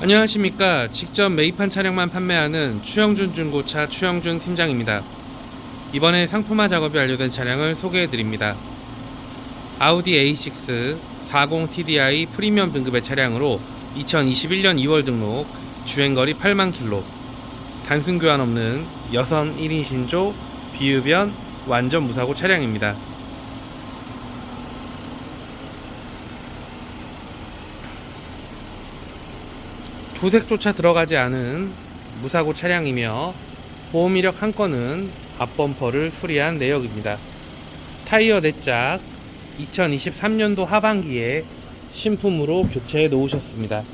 안녕하십니까. 직접 매입한 차량만 판매하는 추영준 중고차 추영준 팀장입니다. 이번에 상품화 작업이 완료된 차량을 소개해 드립니다. 아우디 A6 40 TDI 프리미엄 등급의 차량으로 2021년 2월 등록, 주행거리 8만 킬로, 단순 교환 없는 여선 1인 신조, 비유변, 완전 무사고 차량입니다. 도색조차 들어가지 않은 무사고 차량이며 보험 이력 한 건은 앞범퍼를 수리한 내역입니다. 타이어 4짝 2023년도 하반기에 신품으로 교체해 놓으셨습니다.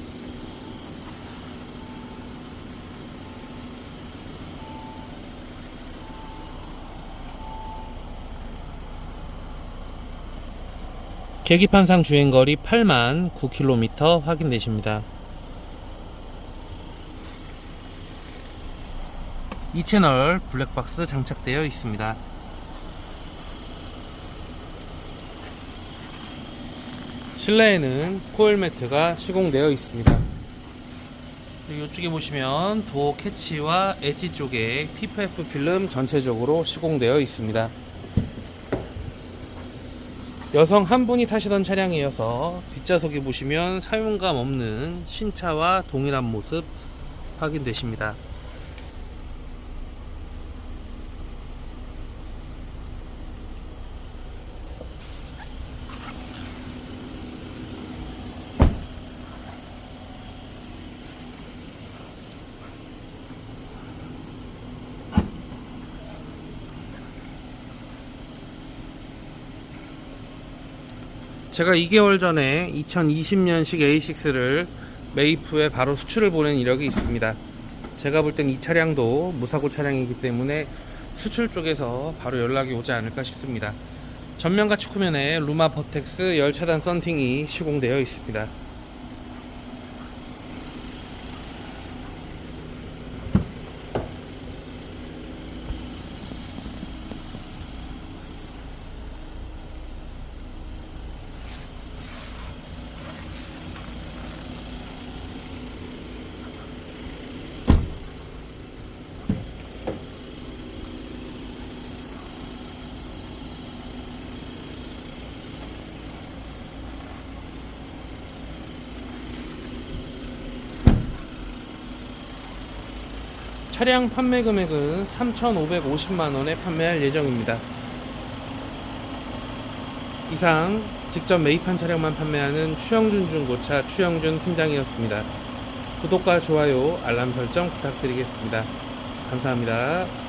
계기판상 주행거리 8만 9km 확인되십니다. 이 채널 블랙박스 장착되어 있습니다. 실내에는 코일 매트가 시공되어 있습니다. 이쪽에 보시면 도어 캐치와 엣지 쪽에 PPF 필름 전체적으로 시공되어 있습니다. 여성 한 분이 타시던 차량이어서 뒷좌석에 보시면 사용감 없는 신차와 동일한 모습 확인되십니다. 제가 2개월 전에 2020년식 A6를 매입 후에 바로 수출을 보낸 이력이 있습니다. 제가 볼 땐 이 차량도 무사고 차량이기 때문에 수출 쪽에서 바로 연락이 오지 않을까 싶습니다. 전면 가축 후면에 루마 버텍스 열차단 썬팅이 시공되어 있습니다. 차량 판매 금액은 3,550만원에 판매할 예정입니다. 이상 직접 매입한 차량만 판매하는 추영준 중고차 추영준 팀장이었습니다. 구독과 좋아요, 알람 설정 부탁드리겠습니다. 감사합니다.